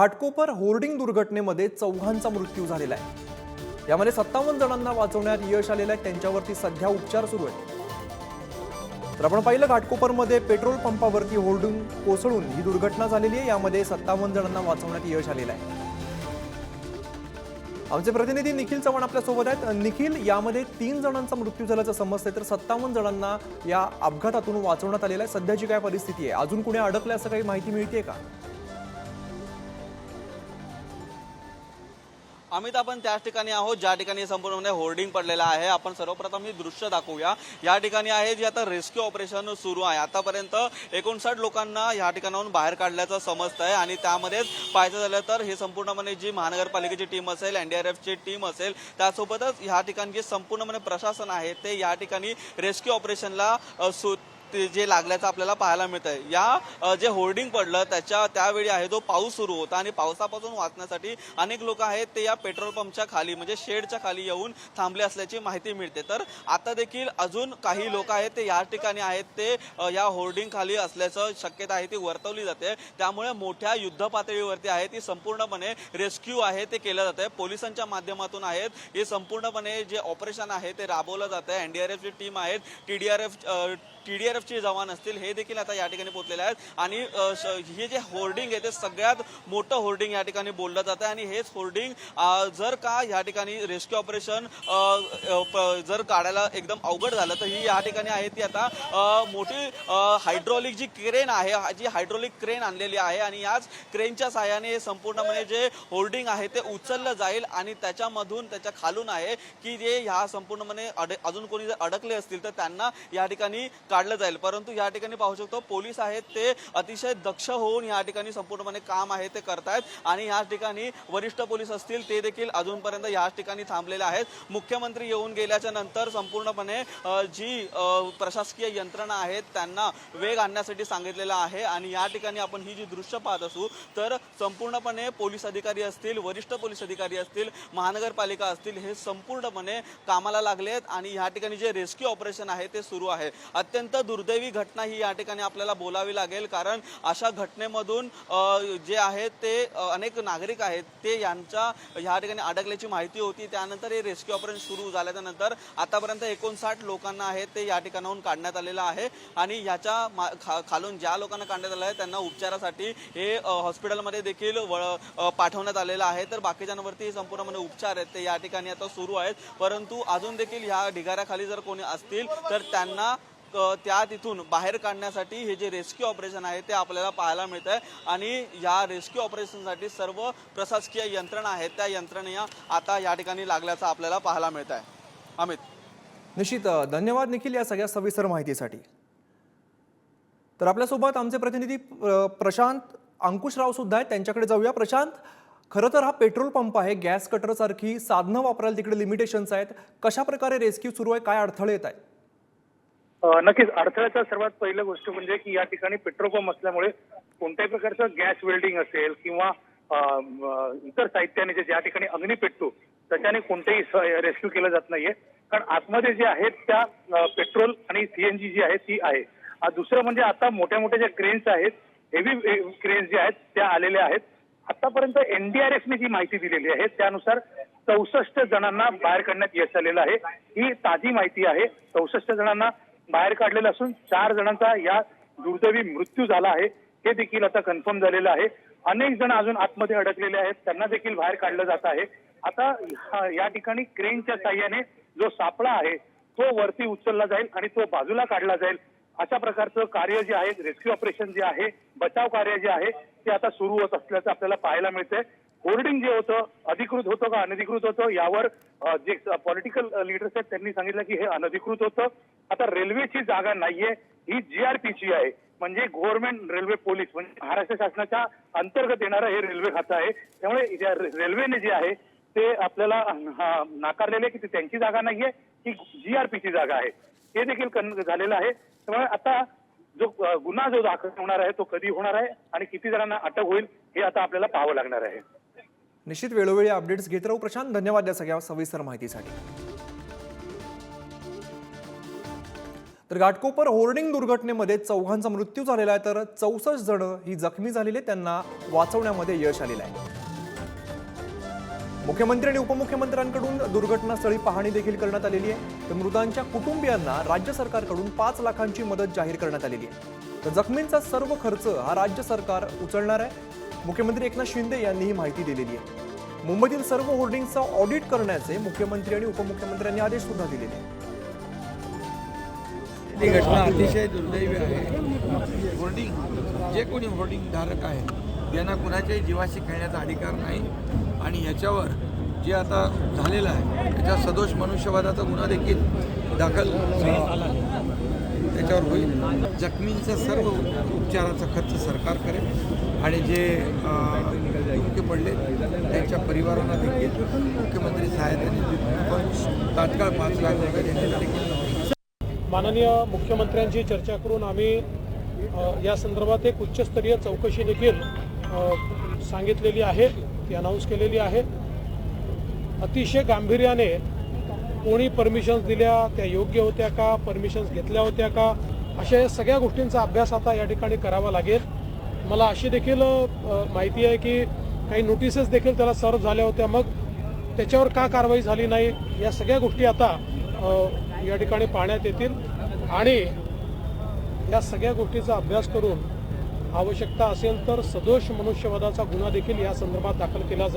Ghatkopar hoarding दुर्घटनेमध्ये चौघांचा मृत्यू झालेला आहे. यामध्ये सत्तावन्न जणांना वाचवण्यात यश आलेलं आहे. त्यांच्यावरती सध्या उपचार सुरू आहेत. तर आपण पाहिलं घाटकोपरमध्ये पेट्रोल पंपावरती होर्डिंग कोसळून ही दुर्घटना झालेली आहे. यामध्ये सत्तावन्न जणांना वाचवण्यात यश आलेलं आहे. आमचे प्रतिनिधी निखिल चव्हाण आपल्यासोबत आहेत. निखिल यामध्ये तीन जणांचा मृत्यू झाल्याचं समजतंय तर सत्तावन्न जणांना या अपघातातून वाचवण्यात आलेलं आहे. सध्याची काय परिस्थिती आहे? अजून कुणी अडकलं असं काही माहिती मिळते का? अमित आपण त्याच ठिकाणी आहोत ज्या ठिकाणी संपूर्णपणे होर्डिंग पडलेलं आहे. आपण सर्वप्रथम ही दृश्य दाखवूया. या ठिकाणी आहे जे आता रेस्क्यू ऑपरेशन सुरू आहे. आतापर्यंत एकोणसाठ लोकांना या ठिकाणाहून बाहेर काढल्याचं समजत आहे आणि त्यामध्येच पाहायचं झालं तर हे संपूर्णपणे जी महानगरपालिकेची टीम असेल एनडीआरएफची टीम असेल त्यासोबतच या ठिकाणी जे संपूर्णपणे प्रशासन आहे ते या ठिकाणी रेस्क्यू ऑपरेशनला सु ते जे लागल्याचं आपल्याला पाहायला मिळत आहे या जे होर्डिंग पडलं त्याच्या त्यावेळी आहे जो पाऊस सुरू होता आणि पावसापासून वाचण्यासाठी अनेक लोक आहेत ते या पेट्रोल पंपच्या खाली म्हणजे शेडच्या खाली येऊन थांबले असल्याची माहिती मिळते. तर आता देखील अजून काही लोक आहेत ते या ठिकाणी आहेत ते या होर्डिंग खाली असल्याचं शक्यता आहे ती वर्तवली जाते. त्यामुळे मोठ्या युद्ध पातळीवरती आहे ती संपूर्णपणे रेस्क्यू आहे ते केलं जात आहे पोलिसांच्या माध्यमातून आहेत. हे संपूर्णपणे जे ऑपरेशन आहे ते राबवलं जात आहे एनडीआरएफची टीम आहेत. टीडीआरएफ टीडीआरएफचे जवान असतील हे देखील आता या ठिकाणी पोहोचलेले आहेत. आणि हे जे होर्डिंग आहे ते सगळ्यात मोठं होर्डिंग या ठिकाणी बोललं जातं आणि हेच होर्डिंग जर का या ठिकाणी रेस्क्यू ऑपरेशन जर काढायला एकदम अवघड झालं तर ही या ठिकाणी आहे ती आता मोठी हायड्रॉलिक जी क्रेन आहे जी हायड्रॉलिक क्रेन आणलेली आहे. आणि याच क्रेनच्या सहाय्याने हे संपूर्णपणे जे होर्डिंग आहे ते उचललं जाईल. आणि त्याच्यामधून त्याच्या खालून आहे की जे ह्या संपूर्णपणे अड अजून कोणी जर अडकले असतील तर त्यांना या ठिकाणी काढलं जाईल. परंतु या ठिकाणी पाहू शकतो पोलीस आहेत ते अतिशय दक्ष होऊन या ठिकाणी संपूर्णपणे काम आहे ते करतायत. आणि या ठिकाणी वरिष्ठ पोलीस असतील ते देखील अजूनपर्यंत याच ठिकाणी थांबलेले आहेत. मुख्यमंत्री येऊन गेल्याच्यानंतर संपूर्णपणे जी प्रशासकीय यंत्रणा आहेत त्यांना वेग आणण्यासाठी सांगितलेला आहे. आणि या ठिकाणी आपण ही जी दृश्य पाहत असू तर संपूर्णपणे पोलीस अधिकारी असतील वरिष्ठ पोलीस अधिकारी असतील महानगरपालिका असतील हे संपूर्णपणे कामाला लागले आहेत आणि या ठिकाणी जे रेस्क्यू ऑपरेशन आहे ते सुरू आहे. अत्यंत दुर्दैवी घटना ही या ठिकाणी आपल्याला बोलावी लागेल. कारण अशा घटनेमधून जे आहेत ते अनेक नागरिक आहेत ते यांच्या या ठिकाणी अडकल्याची माहिती होती. त्यानंतर हे रेस्क्यू ऑपरेशन सुरू झाल्याच्यानंतर आतापर्यंत एकोणसाठ लोकांना आहेत ते या ठिकाणाहून काढण्यात आलेलं आहे. आणि ह्याच्या मा- खा- खालून ज्या लोकांना काढण्यात आलं आहे त्यांना उपचारासाठी हे हॉस्पिटलमध्ये देखील वळ पाठवण्यात आलेलं आहे. तर बाकीच्यांवरती संपूर्णपणे उपचार आहेत ते या ठिकाणी आता सुरू आहेत. परंतु अजून देखील ह्या ढिगाऱ्याखाली जर कोणी असतील तर त्यांना त्या तिथून बाहेर काढण्यासाठी हे जे रेस्क्यू ऑपरेशन आहे ते आपल्याला पाहायला मिळत आहे आणि या रेस्क्यू ऑपरेशनसाठी सर्व प्रशासकीय यंत्रणा आहेत. त्या यंत्रणा आता या ठिकाणी लागल्याचं आपल्याला पाहायला मिळत आहे अमित. निश्चित धन्यवाद निखिल या सगळ्या सविस्तर माहितीसाठी. तर आपल्यासोबत आमचे प्रतिनिधी प्रशांत अंकुशराव सुद्धा आहेत. त्यांच्याकडे जाऊया. प्रशांत खरं तर हा पेट्रोल पंप आहे. गॅस कटरसारखी साधनं वापरायला तिकडे लिमिटेशन्स आहेत. कशा प्रकारे रेस्क्यू सुरू आहे? काय अडथळे येत आहेत? नक्कीच अडथळ्याचा सर्वात पहिलं गोष्ट म्हणजे की या ठिकाणी पेट्रोल पंप असल्यामुळे कोणत्याही प्रकारचं गॅस वेल्डिंग असेल किंवा इतर साहित्याने जे ज्या ठिकाणी अग्नी पेटतो त्याच्याने कोणतेही रेस्क्यू केलं जात नाहीये. कारण आतमध्ये जे आहेत त्या पेट्रोल आणि सीएनजी जी आहे ती आहे. दुसरं म्हणजे आता मोठ्या मोठ्या ज्या क्रेन्स आहेत हेवी क्रेन्स जे आहेत त्या आलेल्या आहेत. आतापर्यंत एनडीआरएफने जी माहिती दिलेली आहे त्यानुसार चौसष्ट जणांना बाहेर काढण्यात यश आलेलं आहे. ही ताजी माहिती आहे. चौसष्ट जणांना बाहेर काढलेलं असून चार जणांचा या दुर्दैवी मृत्यू झाला आहे. हे देखील आता कन्फर्म झालेलं आहे. अनेक जण अजून आतमध्ये अडकलेले आहेत. त्यांना देखील बाहेर काढलं जात आहे. आता या ठिकाणी क्रेनच्या साह्याने जो सापळा आहे तो वरती उचलला जाईल आणि तो बाजूला काढला जाईल. अशा प्रकारचं कार्य जे आहे रेस्क्यू ऑपरेशन जे आहे बचाव कार्य जे आहे ते आता सुरू होत असल्याचं आपल्याला पाहायला मिळतंय. होर्डिंग जे होतं अधिकृत होतं का अनधिकृत होतं यावर जे पॉलिटिकल लीडर्स आहेत त्यांनी सांगितलं की हे अनधिकृत होतं. आता रेल्वेची जागा नाहीये ही जीआरपीची आहे. म्हणजे गव्हर्नमेंट रेल्वे पोलीस म्हणजे महाराष्ट्र शासनाच्या अंतर्गत येणारं हे रेल्वे खातं आहे. त्यामुळे रेल्वेने जे आहे ते आपल्याला नाकारलेले की ती त्यांची जागा नाहीये ही जीआरपीची जागा आहे. हे देखील झालेलं आहे. त्यामुळे आता जो गुन्हा जो दाखल होणार आहे तो कधी होणार आहे आणि किती जणांना अटक होईल हे आता आपल्याला पाहावं लागणार आहे. निश्चित वेळोवेळी अपडेट्स घेत राहू. प्रशांत धन्यवाद या सगळ्या सविस्तर माहितीसाठी. तर घाटकोपर होर्डिंग दुर्घटनेमध्ये चौघांचा मृत्यू झालेला आहे तर चौसष्ट जण ही जखमी झालेले आहेत. त्यांना वाचवण्यामध्ये यश आलेलं आहे. मुख्यमंत्री आणि उपमुख्यमंत्र्यांकडून दुर्घटनास्थळी पाहणी देखील करण्यात आलेली आहे. तर मृतांच्या कुटुंबियांना राज्य सरकारकडून पाच लाखांची मदत जाहीर करण्यात आलेली आहे. तर जखमींचा सर्व खर्च हा राज्य सरकार उचलणार आहे. मुख्यमंत्री एकनाथ शिंदे यांनी ही माहिती दिलेली आहे. मुंबईतील सर्व होर्डिंगचा ऑडिट करण्याचे मुख्यमंत्री आणि उपमुख्यमंत्र्यांनी आदेश सुद्धा दिलेले आहेत. ही घटना अतिशय दुर्दैवी आहे. होर्डिंग जे कोणी होर्डिंग धारक आहे त्यांना कुणाच्याही जीवाशी खेळण्याचा अधिकार नाही. आणि याच्यावर जे आता झालेलं आहे त्याच्या सदोष मनुष्यवादाचा गुन्हा देखील दाखल त्याच्यावर होईल. जखमींचा सर्व उपचाराचा खर्च सरकार करेल आणि जे मुख्य पडले त्यांच्या परिवारांना देखील मुख्यमंत्री सहायता निधी तात्काळ पाच लाख रुपये देण्याचा देखील माननीय मुख्यमंत्र्यांची चर्चा करून आम्ही या संदर्भात एक उच्चस्तरीय चौकशी देखील सांगितलेली आहे ती अनाऊन्स केलेली आहे. अतिशय गांभीर्याने कोणी परमिशन्स दिल्या त्या योग्य होत्या का? परमिशन्स घेतल्या होत्या का? अशा या सगळ्या गोष्टींचा अभ्यास आता या ठिकाणी करावा लागेल. मला अशी देखील माहिती आहे की काही नोटिसेस देखील त्याला सर्व झाल्या होत्या. मग त्याच्यावर का कारवाई झाली नाही? या सगळ्या गोष्टी आता या ठिकाणी पाहण्यात येतील. आणि या सगळ्या गोष्टीचा अभ्यास करून आवश्यकता असेल तर सदोष मनुष्यवधाचा गुन्हा देखील या संदर्भात दाखल केला जाईल.